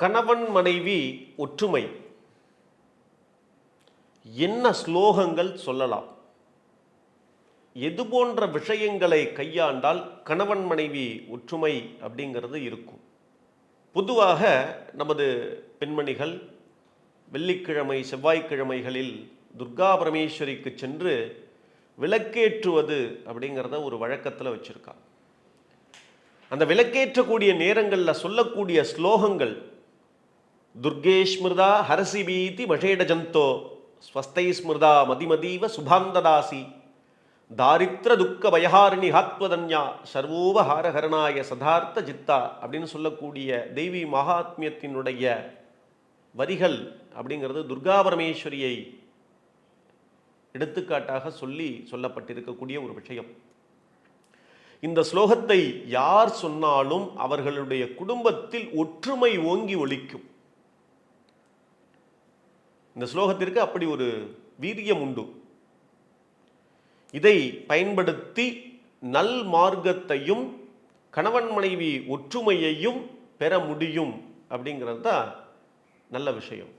கணவன் மனைவி ஒற்றுமை. என்ன ஸ்லோகங்கள் சொல்லலாம்? எது போன்ற விஷயங்களை கையாண்டால் கணவன் மனைவி ஒற்றுமை அப்படிங்கிறது இருக்கும். பொதுவாக நமது பெண்மணிகள் வெள்ளிக்கிழமை செவ்வாய்க்கிழமைகளில் துர்கா பரமேஸ்வரிக்கு சென்று விளக்கேற்றுவது அப்படிங்கிறத ஒரு வழக்கத்தில் வச்சுருக்காங்க. அந்த விளக்கேற்றக்கூடிய நேரங்களில் சொல்லக்கூடிய ஸ்லோகங்கள் துர்கே ஸ்மிருதா ஹரசி பீதி மஷேட ஜந்தோ ஸ்வஸ்தை ஸ்மிருதா மதிமதீவ சுபாந்ததாசி தாரித்ர துக்க பயஹாரிணி ஹாத்வதன்யா சர்வோப ஹாரஹரணாய சதார்த்த ஜித்தா அப்படின்னு சொல்லக்கூடிய தெய்வி மகாத்மியத்தினுடைய வரிகள் அப்படிங்கிறது துர்கா பரமேஸ்வரியை எடுத்துக்காட்டாக சொல்லி சொல்லப்பட்டிருக்கக்கூடிய ஒரு விஷயம். இந்த ஸ்லோகத்தை யார் சொன்னாலும் அவர்களுடைய குடும்பத்தில் ஒற்றுமை ஓங்கி ஒழிக்கும் இந்த ஸ்லோகத்திற்கு அப்படி ஒரு வீரியம் உண்டு. இதை பயன்படுத்தி நல் மார்க்கத்தையும் கணவன் மனைவி ஒற்றுமையையும் பெற முடியும் அப்படிங்கிறது தான் நல்ல விஷயம்.